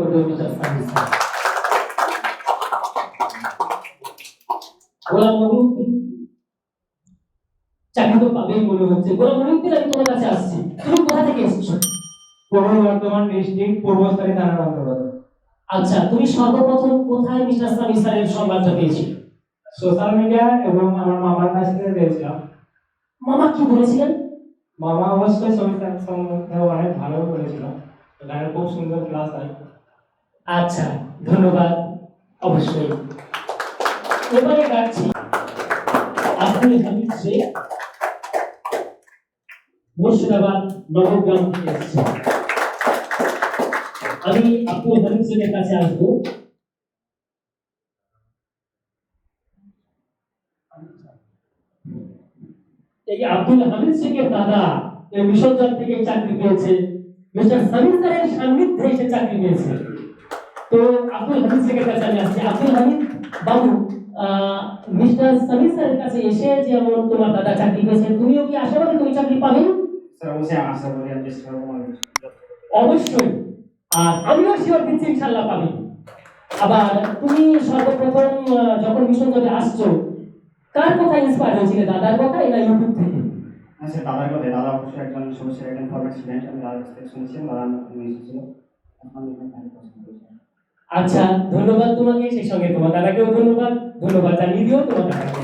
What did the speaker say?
করবে mister Samir sir Golam Mohiuddin চাকরি তো পাবেই মনে হচ্ছে গোলাম মহিউদ্দিন আমি তোমার কাছে আসছি তুমি কোথা থেকে এসেছ পূর্ব বর্ধমান ডিস্ট্রিক্ট পূর্বস্থলী থানার অন্তর্গত আচ্ছা তুমি সর্বপ্রথম কোথায় মিস্টার সামির স্যারের সংবাদটা পেয়েছিলে সোশ্যাল মিডিয়া এবং আমার মামার কাছ থেকে পেয়েছিলাম মামা কি বলেছিলেন মামা অবশ্যই সবিতার সম্বন্ধে অনেক ভালো বলেছিল খুব সুন্দর ক্লাস হয়। আচ্ছা ধন্যবাদ, অবশ্যই। এবারে ডাকছি আব্দুল হামিদ শেখ মুর্শিদাবাদ, নবগ্রাম এসেছে আমি আব্দুল হামিদ শেখের কাছে আসব। এই আব্দুল হামিদ শেখের দাদা, এই মিশনজাত থেকে চাকরি পেয়েছে। মিস্টার সামির স্যারের সান্নিধ্যে এসে চাকরি পেয়েছে। তো আব্দুল হামিদ শেখের কাছে আমি আসছি। আব্দুল হামিদ বাবু মিস্টার সামির স্যারের কাছে এসে যেমন তোমার দাদা চাকরি পেয়েছে তুমিও কি আশাবাদী তুমি চাকরি পাবে? অবশ্যই আর আমিও শিওর দিচ্ছি ইনশাল্লাহ পাবে। আবার তুমি সর্বপ্রথম যখন মিশন যাবে আসছো কার কথা ইন্সপায়ার হয়েছিলে দাদার কথা না ইউটিউব থেকে? আচ্ছা দাদার কথা দাদা অবশ্যই একজন সবুজের একজন ফরওয়ার্ড স্টুডেন্ট আমি দাদার কাছ থেকে শুনেছিলাম দাদা আমাকে এসেছিল এখন আচ্ছা ধন্যবাদ তোমাকে সেই সঙ্গে তোমার দাদাকেও ধন্যবাদ। ধন্যবাদ জানিয়ে দিও তোমার দাদাকে।